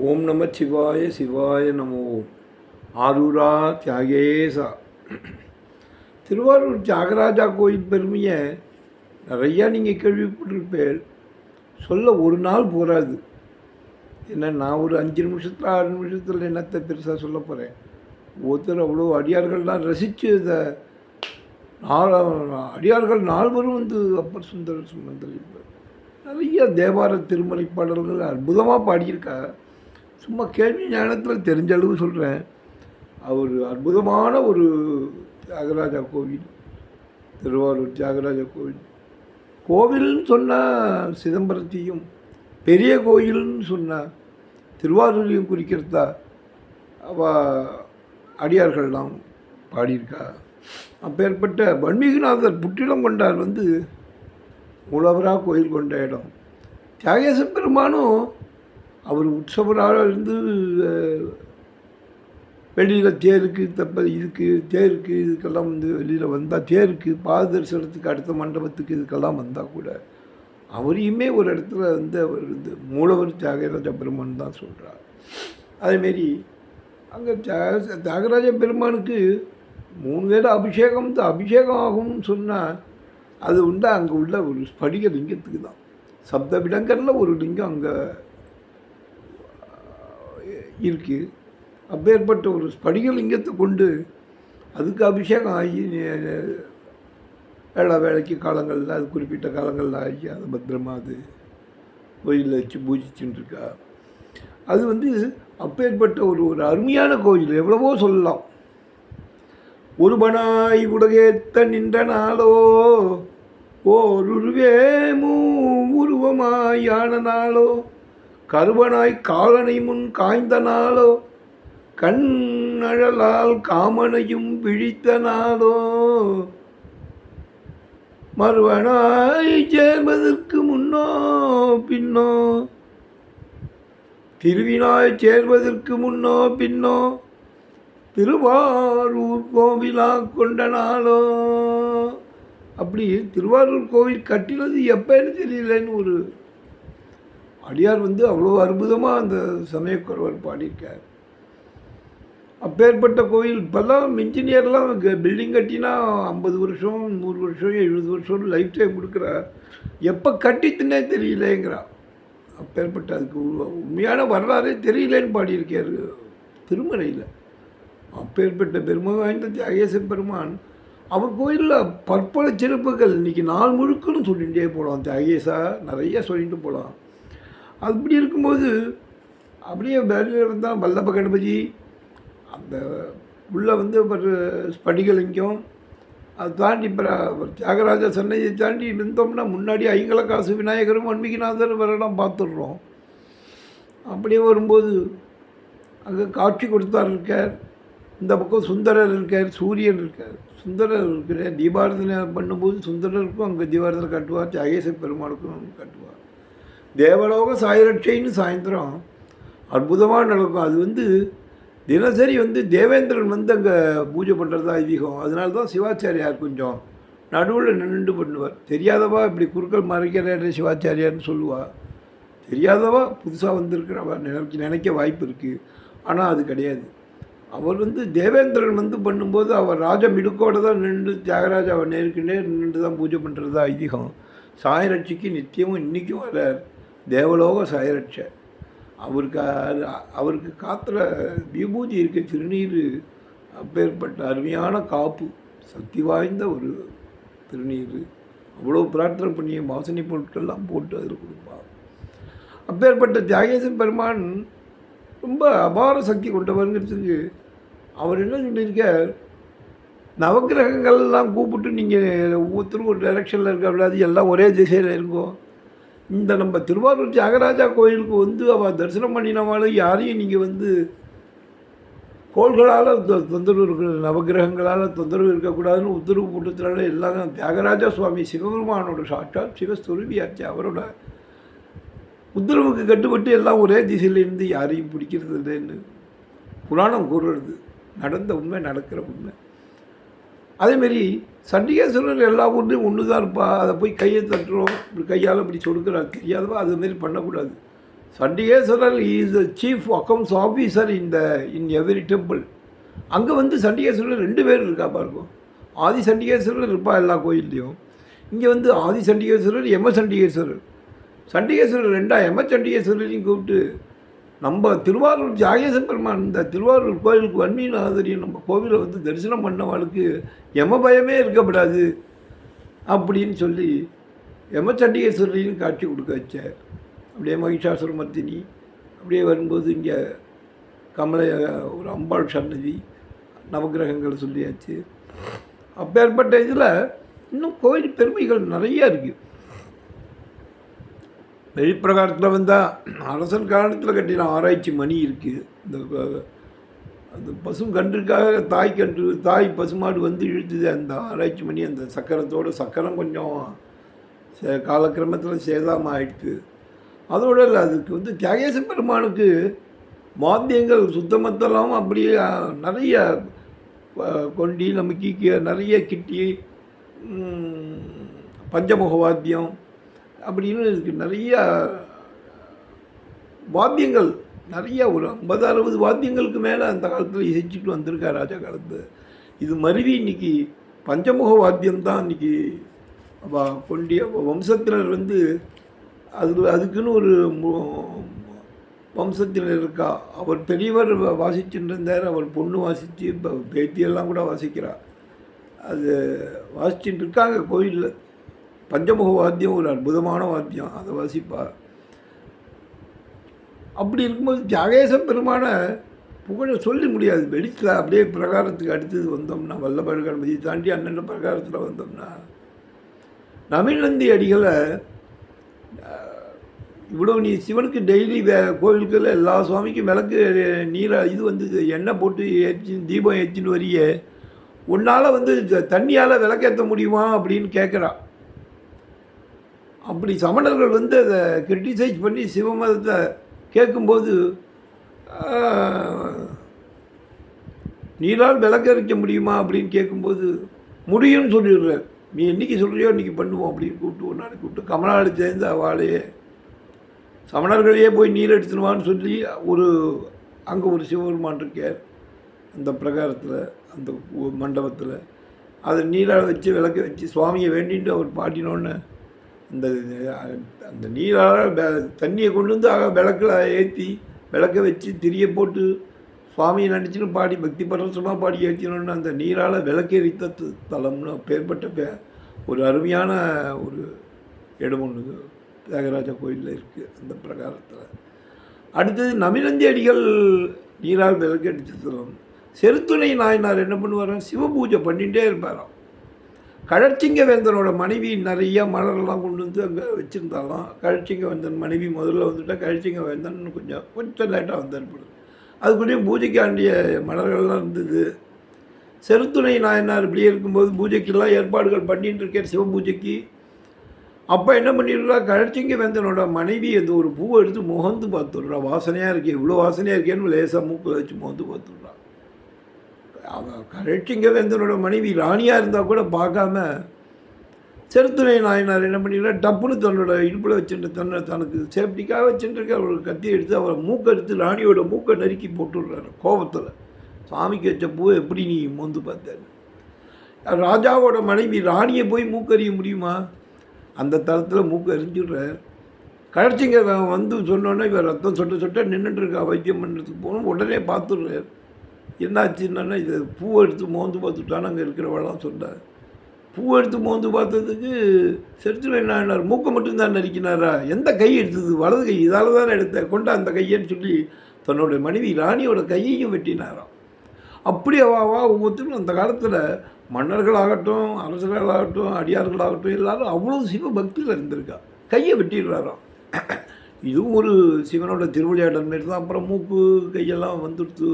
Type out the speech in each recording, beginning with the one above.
ஓம் நம சிவாய சிவாய நமோ. ஆரூரா தியாகேசா திருவாரூர் தியாகராஜா கோயில் பெருமையை நிறையா நீங்கள் கேள்விப்பட்டிருப்பேன் சொல்ல ஒரு நாள் போகாது என்ன நான் ஒரு அஞ்சு நிமிஷத்தில் ஆறு நிமிஷத்தில் என்னத்தை பெருசாக சொல்ல போகிறேன் ஒருத்தர் அவ்வளோ அடியார்கள்லாம் ரசித்து இதை நாள் அடியார்கள் நால்வரும் வந்து அப்பர் சுந்தர சுமந்தர் நிறைய தேவார திருமலை பாடல்கள் அற்புதமாக பாடியிருக்கா சும்மா கேள்வி ஞானத்தில் தெரிஞ்ச அளவு சொல்கிறேன் அவர் அற்புதமான ஒரு தியாகராஜா கோவில் திருவாரூர் தியாகராஜா கோவில். கோவில்னு சொன்னால் சிதம்பரத்தையும் பெரிய கோயில்னு சொன்னால் திருவாரூரையும் குறிக்கிறதா அவ அடியார்கள்லாம் பாடியிருக்கா. அப்பேற்பட்ட வன்மீகநாதர் புற்றிடம் கொண்டார் வந்து மூலவராக கோயில் கொண்ட இடம். தியாகேச பெருமானும் அவர் உற்சவராக இருந்து வெளியில் தேருக்கு தப்ப இதுக்கு தேருக்கு இதுக்கெல்லாம் வந்து வெளியில் வந்தால் தேருக்கு பாதரிசனத்துக்கு அடுத்த மண்டபத்துக்கு இதுக்கெல்லாம் வந்தால் கூட அவரையுமே ஒரு இடத்துல வந்து அவர் வந்து மூலவர் தியாகராஜ பெருமான் தான் சொல்கிறார் அதேமாரி அங்கே தியாக தியாகராஜ பெருமானுக்கு மூணு வேளை அபிஷேகம் தான் அபிஷேகம் ஆகும்னு சொன்னால் அது உண்டா? அங்கே உள்ள ஒரு ஸ்படிக லிங்கத்துக்கு தான். சப்த விடங்கரில் ஒரு லிங்கம் அங்கே இருக்குது அப்பேற்பட்ட ஒரு ஸ்படிகலிங்கத்தை கொண்டு அதுக்கு அபிஷேகம் ஆகி வேளா வேலைக்கு காலங்களில் அது குறிப்பிட்ட காலங்களில் ஆகி அது பத்திரமா அது கோயிலில் வச்சு பூஜிச்சுட்டுருக்கா அது வந்து அப்பேற்பட்ட ஒரு ஒரு அருமையான கோயில் எவ்வளவோ சொல்லலாம். ஒருவனாய் உலகேத்த நின்ற நாளோ ஓருருவே மூ உருவமாயான நாளோ கருவனாய் காலனை முன் காய்ந்த நாளோ கண்ணழலால் காமனையும் விழித்த நாளோ மறுவனாய் சேர்வதற்கு முன்னோ பின்னோ திருவினாய் சேர்வதற்கு முன்னோ பின்னோ திருவாரூர் கோவிலா கொண்ட நாளோ அப்படி திருவாரூர் கோவில் கட்டினது எப்போன்னு தெரியலன்னு ஒரு அடியார் வந்து அவ்வளோ அற்புதமாக அந்த சமயக்குறவர் பாடியிருக்கார். அப்பேற்பட்ட கோயில் இப்போல்லாம் இன்ஜினியர்லாம் பில்டிங் கட்டினா ஐம்பது வருஷம் நூறு வருஷம் எழுபது வருஷம் லைஃப் டைம் கொடுக்குறா எப்போ கட்டித்துனே தெரியலேங்கிறா அப்பேற்பட்ட அதுக்கு உண்மையான வரலாறே தெரியலேன்னு பாடியிருக்கார் திருமறையில் அப்பேற்பட்ட பெருமை வாய்ந்த தியாகேசன் பெருமான் அவர் கோயிலில் பற்பல சிறப்புகள் இன்றைக்கி நாள் முழுக்கன்னு சொல்லிகிட்டே போகலாம் தியாகேசா நிறைய சொல்லிட்டு போகலாம் அப்படி இருக்கும்போது அப்படியே வெளியில் வந்தால் வல்லப்ப கணபதி அந்த உள்ளே வந்து ஒரு ஸ்படிகலிங்கம் அதை தாண்டி இப்போ தியாகராஜ சன்னதியை தாண்டி இருந்தோம்னா முன்னாடி ஐங்கல காசு விநாயகரும் வன்மிகிநாதர் வரலாம் பார்த்துடுறோம். அப்படியே வரும்போது அங்கே காட்சி கொடுத்தார் இருக்கார். இந்த பக்கம் சுந்தரர் இருக்கார் சூரியன் இருக்கார். சுந்தரர் இருக்கிற தீபாரதனை பண்ணும்போது சுந்தரருக்கும் அங்கே தீபாரதனை கட்டுவார் தியாகேச பெருமாளுக்கும் கட்டுவார். தேவலோக சாயரட்சைன்னு சாயந்தரம் அற்புதமாக நடக்கும். அது வந்து தினசரி வந்து தேவேந்திரன் வந்து அங்கே பூஜை பண்ணுறது தான் ஐதீகம். அதனால தான் சிவாச்சாரியார் கொஞ்சம் நடுவில் நின்று பண்ணுவார். தெரியாதவா இப்படி குறுக்கள் மறைக்கிற சிவாச்சாரியார்னு சொல்லுவாள் தெரியாதவா புதுசாக வந்திருக்கிறவா நினைக்க நினைக்க வாய்ப்பு இருக்குது ஆனால் அது கிடையாது. அவர் வந்து தேவேந்திரன் வந்து பண்ணும்போது அவர் ராஜா மிடுக்கோடு தான் நின்று தியாகராஜாவை நேருக்கு நேர் நின்று தான் பூஜை பண்ணுறது தான் ஐதீகம். சாயரட்சிக்கு நித்தியமும் இன்றைக்கும் வர்றார். தேவலோக சயரட்ச. அவருக்கு அவருக்கு காத்துற விபூதி இருக்க திருநீர் அப்பேற்பட்ட அருமையான காப்பு சக்தி வாய்ந்த ஒரு திருநீர். அவ்வளோ பிரார்த்தனை பண்ணி வாசனை பொருட்கள்லாம் போட்டு அதில் கொடுப்பார். அப்பேற்பட்ட தியாகேசன் பெருமான் ரொம்ப அபார சக்தி கொண்டவருங்கிறதுக்கு அவர் என்ன சொல்லியிருக்கார்? நவகிரகங்கள்லாம் கூப்பிட்டு நீங்கள் ஒவ்வொருத்தரும் ஒரு டைரக்ஷனில் இருக்க விடாது எல்லாம் ஒரே திசையில் இருக்கும். இந்த நம்ம திருவாரூர் தியாகராஜா கோயிலுக்கு வந்து அவள் தரிசனம் பண்ணினவாலும் யாரையும் நீங்கள் வந்து கோள்களால் தொந்தரவு இருக்கிற நவகிரகங்களால் தொந்தரவு இருக்கக்கூடாதுன்னு உத்தரவு போட்டதுனால எல்லாம் தியாகராஜா சுவாமி சிவபெருமானோட சாட்சாத் சிவஸ்வரூபியாச்சு அவரோட உத்தரவுக்கு கட்டுப்பட்டு எல்லாம் ஒரே திசையிலேருந்து யாரையும் பிடிக்கிறது இல்லைன்னு புராணம் கூறுறது நடந்த உண்மை நடக்கிற உண்மை. அதேமாரி சண்டிகேஸ்வரர் எல்லா ஊர்லேயும் ஒன்று தான் இருப்பா. அதை போய் கையை தட்டுறோம். இப்படி கையால் இப்படி சொடுக்கிறார் தெரியாதவா? அதுமாரி பண்ணக்கூடாது. Chandikeswarar is the chief accounts officer in the in every temple அங்கே வந்து சண்டிகேஸ்வரர் ரெண்டு பேர் இருக்கா பாருக்கும் ஆதி சண்டிகேஸ்வரர் இருப்பா எல்லா கோயில்லையும். இங்கே வந்து ஆதி சண்டிகேஸ்வரர் எம சண்டிகேஸ்வரர். சண்டிகேஸ்வரர் ரெண்டா எம சண்டிகேஸ்வரரையும் கூப்பிட்டு நம்ம திருவாரூர் ஜாகேச பெருமான் இந்த திருவாரூர் கோயிலுக்கு வன்மீநாதரியை நம்ம கோவிலை வந்து தரிசனம் பண்ணவாளுக்கு எம பயமே இருக்கப்படாது அப்படின்னு சொல்லி எம சண்டிகேஸ்வரரையும் காட்சி கொடுக்க வச்சார். அப்படியே மகிஷாசுரமர்த்தினி அப்படியே வரும்போது இங்கே கமல ஒரு அம்பாள் சன்னதி நவகிரகங்களை சொல்லியாச்சு. அப்பேற்பட்ட இதில் இன்னும் கோயில் பெருமைகள் நிறைய இருக்குது வெளிப்பிரகாரத்தில் வந்தால் அரசன் காலத்தில் கட்டின ஆராய்ச்சி மணி இருக்குது இந்த அந்த பசும் கன்றுக்காக தாய் கன்று தாய் பசுமாடு வந்து இழுத்துது அந்த ஆராய்ச்சி மணி அந்த சக்கரத்தோட சக்கரம் கொஞ்சம் சே- காலக்கிரமத்தில் சேதாம ஆயிடுச்சு அதோட இல்லை அதுக்கு வந்து தியாகேச பெருமானுக்கு வாத்தியங்கள் சுத்தமத்தெல்லாம் அப்படியே நிறைய கொண்டி நமக்கு நிறைய கிட்டி பஞ்சமுக வாத்தியம் அப்படின்னு இதுக்கு நிறைய வாத்தியங்கள் நிறைய ஒரு ஐம்பது அறுபது வாத்தியங்களுக்கு மேலே அந்த காலத்தில் இசைச்சிட்டு வந்திருக்கார் ராஜா காலத்து இது மருவி இன்னைக்கு பஞ்சமுக வாத்தியம் தான் இன்னைக்கு கொண்டிய வம்சத்தினர் வந்து அது அதுக்குன்னு ஒரு மு- வம்சத்தினர் இருக்கா. அவர் பெரியவர் வாசிச்சுட்டு இருந்தார் அவர் பொண்ணு வாசித்து இப்போ பேத்தியெல்லாம் கூட வாசிக்கிறார் அது வாசிச்சுட்டு இருக்காங்க கோயிலில். பஞ்சமுக வாத்தியம் ஒரு அற்புதமான வாத்தியம். அதை வாசிப்பா அப்படி இருக்கும்போது தியாகேச பெருமான புகழ சொல்லி முடியாது. வெளித்தில் அப்படியே பிரகாரத்துக்கு அடுத்தது வந்தோம்னா வல்லபர் கணபதி தாண்டி அண்ணன் பிரகாரத்தில் வந்தோம்னா நமிழ்நந்தி அடிகளை இவ்வளோ நீ சிவனுக்கு டெய்லி வே கோவிலுக்குள்ள எல்லா சுவாமிக்கும் விளக்கு நீரை இது வந்து எண்ணெய் போட்டு ஏற்றி தீபம் ஏற்றின்னு வரிய உன்னால் வந்து தண்ணியால் விளக்கேற்ற முடியுமா அப்படின்னு கேட்குறான் அப்படி சமணர்கள் வந்து அதை கிரிட்டிசைஸ் பண்ணி சிவமதத்தை கேட்கும்போது நீரால் விளக்கரிக்க முடியுமா அப்படின்னு கேட்கும்போது முடியும்னு சொல்லிடுறார் நீ என்னைக்கு சொல்கிறியோ இன்றைக்கி பண்ணுவோம் அப்படின்னு கூப்பிட்டு ஒரு நாளைக்கு கூப்பிட்டு கமலாடு சேர்ந்து அவளையே சமணர்களையே போய் நீர் எடுத்துருவான்னு சொல்லி ஒரு அங்கே ஒரு சிவபெருமான் இருக்கார். அந்த பிரகாரத்தில் அந்த மண்டபத்தில். அதை நீரால் வச்சு விளக்க வச்சு சுவாமியை வேண்டிட்டு அவர் பாட்டினோன்னு அந்த அந்த நீரால் தண்ணியை கொண்டு வந்து ஆக விளக்கில் ஏற்றி விளக்க வச்சு திரியை போட்டு சுவாமியை நினச்சின்னு பாடி பக்தி பரவசமாக பாடி ஏற்றினோன்னு அந்த நீரால் விளக்கெரித்த தலம்னு பேர்பட்ட பே ஒரு அருமையான ஒரு இடம் ஒன்று தியாகராஜ கோயிலில் இருக்குது அந்த பிரகாரத்தில். அடுத்தது நமிழந்தி அடிகள் நீரால் விளக்கெடுத்து தலம் செருத்துணை நாயனார் என்ன பண்ணுவார்? சிவபூஜை பண்ணிகிட்டே இருப்பாராம். கழற்சிங்க வேந்தனோட மனைவி நிறைய மலரெல்லாம் கொண்டு வந்து அங்கே வச்சுருந்தாலும். கழற்சிங்க வேந்தன் மனைவி முதல்ல வந்துட்டா கழற்சிங்க வேந்தன் கொஞ்சம் கொஞ்சம் லேட்டாக வந்தார் அதுக்குள்ளேயும் பூஜைக்காண்டிய மலர்கள்லாம் இருந்தது. செருத்துணை நாயனார் இப்படியே இருக்கும்போது பூஜைக்கெல்லாம் ஏற்பாடுகள் பண்ணிட்டு இருக்கேன் சிவபூஜைக்கு. அப்போ என்ன பண்ணிடுறா? கழற்சிங்க வேந்தனோட மனைவி அந்த ஒரு பூவை எடுத்து முகந்து பார்த்துடுறா. வாசனையாக இருக்கே இவ்வளோ வாசனையாக இருக்கேன்னு லேசாக மூக்கில் வச்சு முகந்து பார்த்துடுறா. அவன் கழற்சிங்க மனைவி ராணியாக இருந்தால் கூட பார்க்காம செருத்துணை நாயனார் என்ன பண்ணிக்கிறார் டப்புன்னு தன்னோட இடுப்பில் வச்சுட்டு தன்னை தனக்கு சேஃப்டிக்காக வச்சுட்டுருக்க இருக்க கத்தி எடுத்து அவரை மூக்கை எடுத்து ராணியோட மூக்கை நறுக்கி போட்டுடுறாரு கோபத்தில் சாமிக்கு வச்ச பூ எப்படி நீ மோந்து பார்த்தாரு? ராஜாவோட மனைவி ராணியை போய் மூக்கறிய முடியுமா? அந்த தளத்தில் மூக்கு எரிஞ்சுடுறார். கழச்சிங்க வந்து சொன்னோன்னே இவர் ரத்தம் சொட்ட சொட்ட நின்றுட்டுருக்கா வைத்தியம் பண்ணுறதுக்கு போகணும் உடனே பார்த்துடுறார். என்னாச்சுன்னா இது பூவை எடுத்து மோந்து பார்த்துட்டான்னு அங்கே இருக்கிறவெல்லாம் சொன்னார். பூ எடுத்து மோந்து பார்த்ததுக்கு செருத்துல என்ன மூக்கை மட்டும்தான் நறுக்கினாரா எந்த கை எடுத்தது? வலது கை இதால் தான் எடுத்தேன் கொண்டா அந்த கையன்னு சொல்லி தன்னோட மனைவி ராணியோட கையையும் வெட்டினாராம். அப்படி அவாவா ஒவ்வொருத்தரும் அந்த காலத்தில் மன்னர்களாகட்டும் அரசர்களாகட்டும் அடியார்களாகட்டும் எல்லாரும் அவ்வளோ சிவ பக்தியில் இருந்திருக்கா. கையை வெட்டிடுறாராம். இதுவும் ஒரு சிவனோட திருவிளையாடல் மாரி தான். அப்புறம் மூக்கு கையெல்லாம் வந்துடுத்து.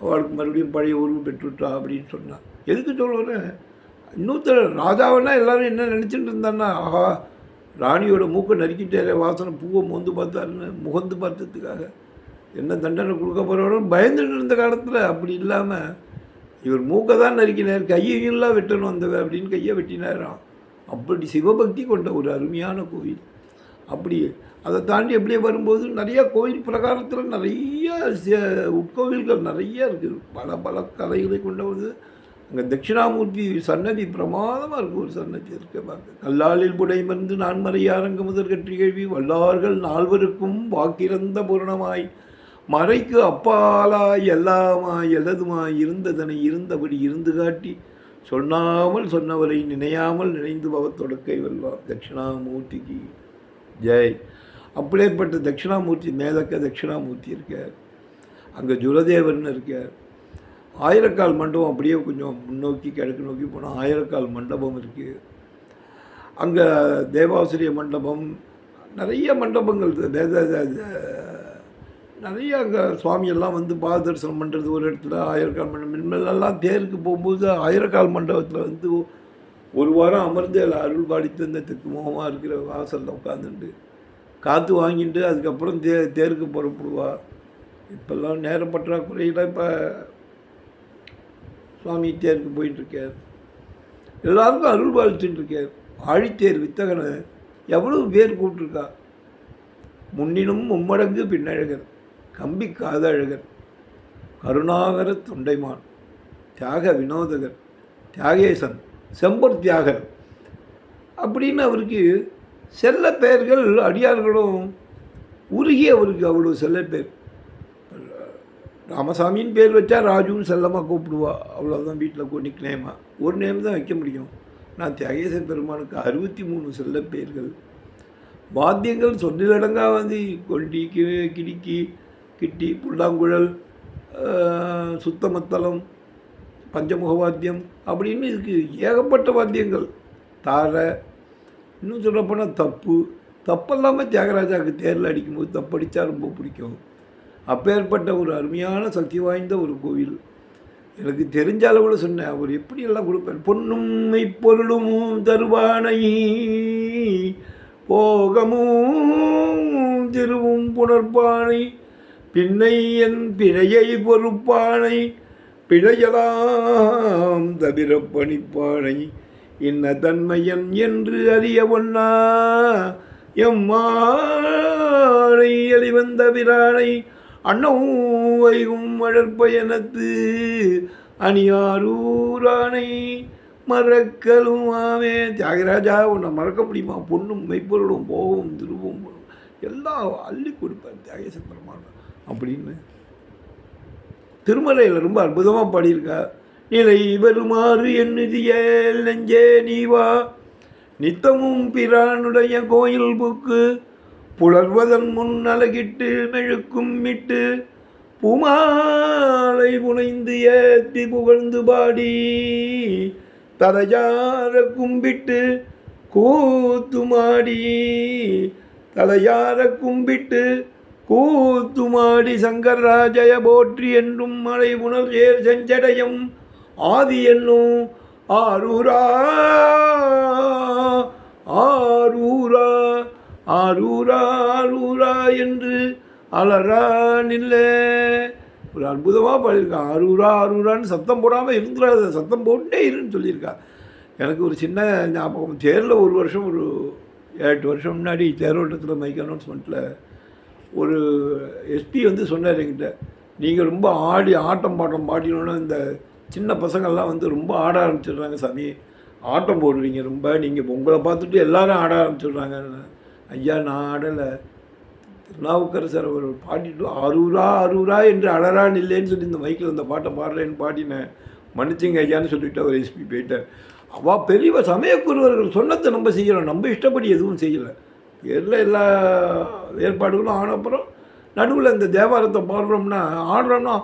அவளுக்கு மறுபடியும் பழைய உருவம் பெற்றுட்டா அப்படின்னு சொன்னான் எதுக்கு சொல்லுவேன் இன்னொருத்தர் ராஜாவனா எல்லாரும் என்ன நினச்சிட்டு இருந்தான்னா ஆஹா ராணியோட மூக்கை நறுக்கிட்டே வாசனை பூவை மோந்து பார்த்தாருன்னு முகந்து பார்த்ததுக்காக. என்ன தண்டனை கொடுக்க போகிறவரும் பயந்துட்டு இருந்த காலத்தில் அப்படி இல்லாமல் இவர் மூக்கை தான் நறுக்கினார் கையெல்லாம் வெட்டணும் அந்த அப்படின்னு கையை வெட்டினாராம். அப்படி சிவபக்தி கொண்ட ஒரு அருமையான கோவில். அப்படி அதை தாண்டி அப்படியே வரும்போது நிறையா கோயில் பிரகாரத்தில் நிறைய உட்கோவில்கள் நிறைய இருக்குது பல பல கலைகளை கொண்ட வந்து அங்கே தட்சிணாமூர்த்தி சன்னதி பிரமாதமாக இருக்கும் ஒரு சன்னதி இருக்க பார்க்க கல்லாலில் புடைமருந்து நான் மறையாரங்க முதல் கற்றி கேள்வி வல்லார்கள் நால்வருக்கும் வாக்கிறந்த பூரணமாய் மறைக்கு அப்பாலாய் எல்லாமாய் எல்லதுமாய் இருந்ததனை இருந்தபடி இருந்து காட்டி சொன்னாமல் சொன்னவரை நினையாமல் நினைந்து பவத்தொடக்கை வெல்வார் தட்சிணாமூர்த்திக்கு. ஜெய். அப்படியேப்பட்ட தட்சிணாமூர்த்தி மேலக்க தட்சிணாமூர்த்தி இருக்கார். அங்கே ஜுலதேவன் இருக்கார். ஆயிரக்கால் மண்டபம் அப்படியே கொஞ்சம் முன்னோக்கி கிழக்கு நோக்கி போனால் ஆயிரக்கால் மண்டபம் இருக்குது அங்கே தேவாசிரிய மண்டபம் நிறைய மண்டபங்கள் வேத நிறைய அங்கே சுவாமியெல்லாம் வந்து பாத தரிசனம் பண்ணுறது ஒரு இடத்துல ஆயிரக்கால் மண்டபம் இனிமேலெல்லாம் தேருக்கு போகும்போது ஆயிரக்கால் மண்டபத்தில் வந்து ஒரு வாரம் அமர்ந்து அதில் அருள் பாடித்து இந்த தெற்கு முகமாக இருக்கிற வாசலில் உட்காந்துட்டு காற்று வாங்கிட்டு அதுக்கப்புறம் தே தேருக்கு புறப்படுவா. இப்போல்லாம் நேர பற்றாக்குறையில் இப்போ சுவாமி தேருக்கு போயிட்டுருக்கார் எல்லாருக்கும் அருள் பாலிச்சுட்டுருக்கார் ஆழித்தேர் வித்தகனை எவ்வளவு பேர் கூப்பிட்டுருக்கா? முன்னினும் மும்மடங்கு பின்னழகர் கம்பி காதழகர் கருணாகர தொண்டைமான் தியாக வினோதகர் தியாகேசன் செம்பர் தியாகர் அப்படின்னு அவருக்கு செல்ல பெயர்கள் அடியார்களும் உருகி அவருக்கு அவ்வளோ செல்ல பேர் ராமசாமின்னு பேர் வச்சா ராஜுன்னு செல்லமாக கூப்பிடுவா. அவ்வளோதான் வீட்டில் நிக் நேமா ஒரு நேம் தான் வைக்க முடியும். நான் தியாகேச பெருமானுக்கு அறுபத்தி மூணு செல்ல பேர்கள் வாத்தியங்கள் சொன்னிலடங்கா வந்து கொண்டி கி கிடுக்கி கிட்டி புல்லாங்குழல் சுத்தமத்தலம் சுத்தமத்தளம் பஞ்சமுக வாத்தியம் அப்படின்னு இதுக்கு ஏகப்பட்ட வாத்தியங்கள். தாரை இன்னும் சொல்லப்போனால் தப்பு. தப்பெல்லாமல் தியாகராஜாவுக்கு தேரில் அடிக்கும்போது தப்படித்தா ரொம்ப பிடிக்கும். அப்பேற்பட்ட ஒரு அருமையான சக்தி வாய்ந்த ஒரு கோவில். எனக்கு தெரிஞ்ச அளவில் சொன்னேன். அவர் எப்படி எல்லாம் கொடுப்பார்? பொன்னும் பொருளும் தருவானை போகமும் திருவும் புணர்ப்பானை பின்னை என் பிழையை பொறுப்பானை பிழையலாம். தவிர பணிப்பானை இன்ன தன்மையன் என்று அறிய ஒன்னா. எம்மானை எளிவந்த பிரானை அண்ணம் வைகும் மழற்பயனத்து அணியாரூரானை மறக்கலும் ஆமே. தியாகராஜா உன்னை மறக்க முடியுமா? பொண்ணும் மெய்ப்பொருளும் போகும் திருவும் எல்லாம் அள்ளி கொடுப்பார் தியாகேசன் பெருமாள் அப்படின்னு திருமலையில் ரொம்ப அற்புதமாக பாடியிருக்கா. நிலை வருமாறு எண்ணுதியல் நெஞ்சே நீவா நித்தமும் பிரானுடைய கோயில் புக்கு. புலர்வதன் முன் அழகிட்டு மெழுக்கும் மிட்டு. பூமாலை புனைந்து ஏத்தி புகழ்ந்து பாடி. தலையார கும்பிட்டு கூத்துமாடி. தலையார கும்பிட்டு கூத்துமாடி சங்கர்ராஜய போற்றி என்றும் மலை புனல் ஏர் செஞ்சடையும். ஆதி என்னும் ஆரூரா ஆரூரா ஆரூரா ஆரூரா என்று அலரா நில்லே. ஒரு அற்புதமாக பாடியிருக்கான் ஆரூரா ஆரூரான்னு சத்தம் போடாமல் இருந்துடாத சத்தம் போட்டே இருன்னு சொல்லியிருக்கா. எனக்கு ஒரு சின்ன ஞாபகம். தேரில் ஒரு வருஷம் ஒரு எட்டு வருஷம் முன்னாடி தேரோட்டத்தில் மைக் அனௌன்ஸ்மெண்ட்டில் ஒரு எஸ்பி வந்து சொன்னார் என்கிட்ட நீங்கள் ரொம்ப ஆடி ஆட்டம் பாட்டம் பாடினோன்னா இந்த சின்ன பசங்கள்லாம் வந்து ரொம்ப ஆட ஆரம்பிச்சிடுறாங்க சாமி. ஆட்டம் போடுறீங்க ரொம்ப நீங்கள் உங்களை பார்த்துட்டு எல்லாரும் ஆட ஆரம்பிச்சிடுறாங்க. ஐயா நான் ஆடலை. திருநாவுக்கரசர் அவர் பாடிட்டு அரூரா அரூரா என்று அழறான் இல்லைன்னு சொல்லி இந்த மைக்கில் அந்த பாட்டை பாடுறேன்னு பாடினேன். மன்னிச்சிங்க ஐயான்னு சொல்லிட்டு அவர் எஸ்பி போயிட்டார். அவள் பெரியவ சமயக்குருவர்கள் சொன்னதை நம்ம செய்கிறோம் நம்ம இஷ்டப்படி எதுவும் செய்யலை. பேரில் எல்லா ஏற்பாடுகளும் ஆன அப்புறம் நடுவில் இந்த தேவாரத்தை பாடுறோம்னா ஆடுறோம்னா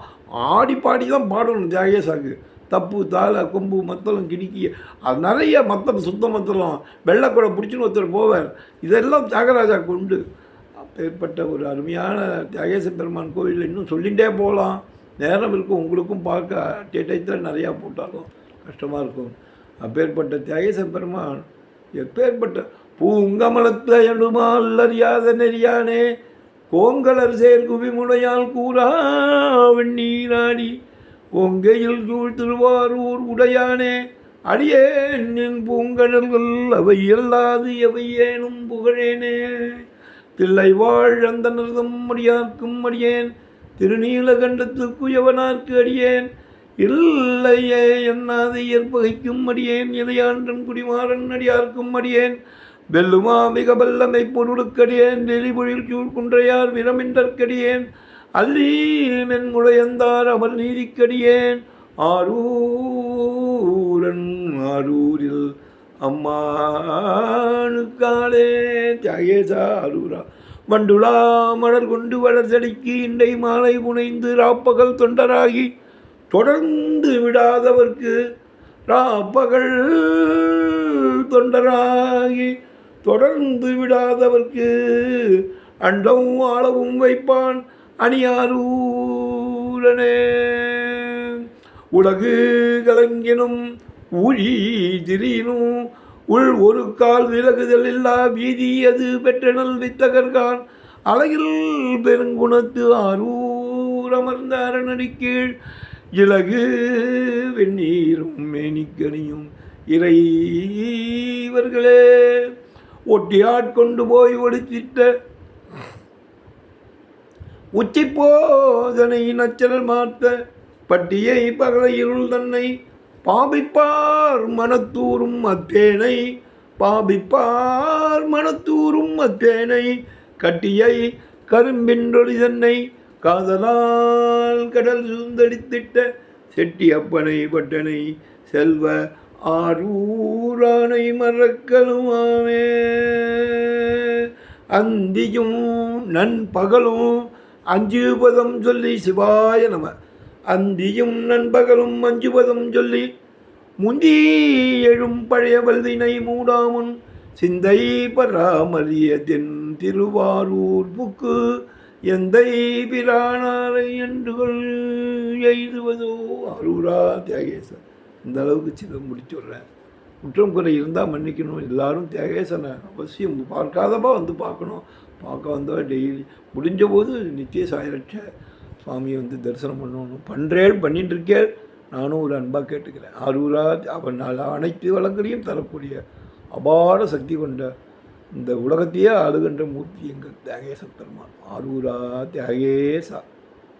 ஆடி பாடி தான் பாடணும் தியாகேசாக்கு தப்பு தாளை கொம்பு மத்தளம் கிடுக்கி. அது நிறைய மத்தம் சுத்த மத்தளம். வெள்ளைக்கூட பிடிச்சின்னு ஒருத்தர் போவார். இதெல்லாம் தியாகராஜாக்கு உண்டு அப்பேற்பட்ட ஒரு அருமையான தியாகேச பெருமான் கோவில் இன்னும் சொல்லிகிட்டே போகலாம். நேரம் இருக்கும் உங்களுக்கும் பார்க்க. டேட்டத்தில் நிறையா போட்டாலும் கஷ்டமாக இருக்கும். அப்பேற்பட்ட தியாகேச பெருமான் எப்பேற்பட்ட பூங்கமலத்த எழுமால் அறியாத நெறியானே கோங்கலர் சேர் முனையால் கூறா வெண்ணீராடி ஒங்கையில் சூழ் திருவாரூர் உடையானே அடியேன் பூங்கடல்கள் அவை இல்லாது எவை ஏனும் புகழேனே. தில்லை வாழ் அந்த நிறுதம் அடியார்க்கும் அடியேன் திருநீலகண்டத்துக்குயவனார்க்கு அடியேன். இல்லையே என்னாது இயற்பகைக்கும் அடியேன் இதையாண்டன் குடிமாறன் அடியார்க்கும் அடியேன். வெல்லுமா? மிக வல்லமை பொருளுக்கடியேன். வெளிபொழில் சூழ்குன்றையார் விரமின்றற்கடியேன். அல்லீ மென்முளையந்தார் அவர் நீதிக்கடியேன். ஆரூரன் ஆரூரில் அம்மானுக்காலே தியாகேசா ஆரூரா வண்டுலா மலர் கொண்டு வளர் செடிக்கு இண்டை மாலை புனைந்து ராப்பகல் தொண்டராகி தொடர்ந்து விடாதவர்க்கு ராப்பகல் தொண்டராகி தொடர்ந்து விடாதவர்க்கு அண்டவும் ஆளவும் வைப்பான் அணியாரூரனே. உலகு கலங்கினும் ஊழி திரியினும் உள் ஒரு கால் விலகுதல் இல்லா வீதி அது பெற்றனல் வித்தகர்கான் அழகில் பெருங்குணத்து ஆரூர் அமர்ந்த அரணடி கீழ். இலகு வெந்நீரும் மேனிக்கனியும் இறைவர்களே. ஒட்டியாட்கொண்டு போய் ஒடுத்திட்ட உச்சி போதனை நச்சரல் மாத்த பட்டியை பகல இருள் தன்னை பாபிப்பார் மனத்தூரும் அத்தேனை பாபிப்பார் மனத்தூரும் அத்தேனை கட்டியை கரும்பின்றொழி தன்னை காதலால் கடல் சுந்தடித்திட்ட செட்டி அப்பனை பட்டனை செல்வ ஆரூரானை மறக்கலுமாமே அந்தியும் நண்பகலும் அஞ்சு பதம் சொல்லி சிவாய நம. அந்தியும் நண்பகலும் அஞ்சு பதம் சொல்லி முந்தி எழும் பழைய வல்வினை மூடாமுன் சிந்தை பராமரிய தென் திருவாரூர் புக்கு எந்தை பிரானாரை என்றுகள் எய்துவதோ அருரா தியாகேசன் இந்த அளவுக்கு சின்ன முடிச்சுடுறேன் குற்றம் குறை இருந்தால் மன்னிக்கணும். எல்லாரும் தியாகேசனை அவசியம் பார்க்காதப்பா வந்து பார்க்கணும். பார்க்க வந்தால் டெய்லி முடிஞ்ச போது நித்திய சாயரட்ச சுவாமியை வந்து தரிசனம் பண்ணணும். பண்ணுறேன் பண்ணிட்டு இருக்கேன் நானும் ஒரு அன்பாக கேட்டுக்கிறேன். ஆரூரா அவன் அனைத்து வளங்களையும் தரக்கூடிய அபார சக்தி கொண்ட இந்த உலகத்தையே ஆளுகின்ற மூர்த்தி எங்கள் தியாகேச பெருமான். ஆரூரா தியாகேசா.